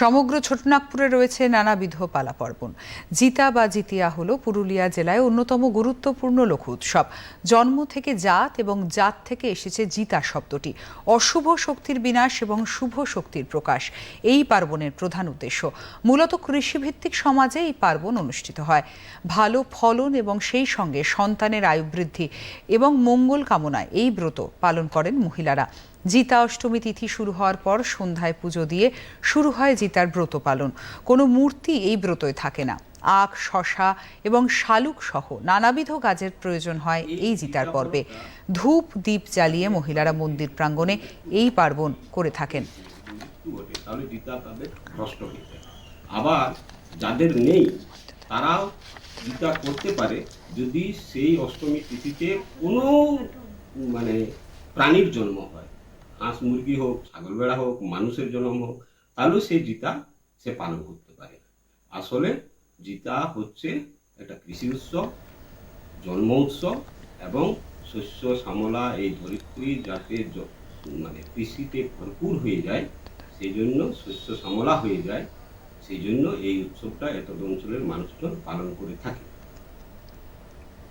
সমগ্র ছোটনাগপুরে রয়েছে নানাবিধ পালা পার্বণ জিতা বা জিতিয়া হলো পুরুলিয়া জেলায় অন্যতম গুরুত্বপূর্ণ লোক উৎসব। জন্ম থেকে জাত এবং জাত থেকে এসেছে জিতা শব্দটি। অশুভ শক্তির বিনাশ এবং শুভ শক্তির প্রকাশ, এই পার্বণের প্রধান উদ্দেশ্য। মূলত কৃষিভিত্তিক সমাজে এই পার্বণ অনুষ্ঠিত হয়। ভালো ফলন এবং সেই সঙ্গে সন্তানের আয়ু বৃদ্ধি এবং মঙ্গল কামনায় এই ব্রত পালন করেন মহিলারা। জিতা অষ্টমী তিথি শুরু হওয়ার পর সন্ধ্যায় পুজো দিয়ে শুরু হয় জিতার ব্রত পালন। কোনো মূর্তি এই ব্রতয় থাকে না। আখ, শশা এবং শালুক সহ নানাবিধ গাছের প্রয়োজন হয় এই জিতার পর্বে। ধূপ দ্বীপ জ্বালিয়ে মহিলারা মন্দির প্রাঙ্গণে এই পার্বণ করে থাকেন। আবার যাদের নেই, তারাও গীতা করতে পারে যদি সেই অষ্টমী তিথিতে কোনো মানে প্রাণীর জন্ম হয়। হাঁস মুরগি হোক, ছাগল বেড়া হোক, মানুষের জন্ম হোক তাহলেও সেই জিতা, সে পালন করতে পারে। আসলে জিতা হচ্ছে একটা কৃষি উৎসব, জন্ম উৎসব এবং শস্য, শ্যামলা এই ধরিত্রী যাতে মানে কৃষিতে ভরপুর হয়ে যায় সেই জন্য শস্য, শ্যামলা হয়ে যায় সেই জন্য এই উৎসবটা এত অঞ্চলের মানুষজন পালন করে থাকে।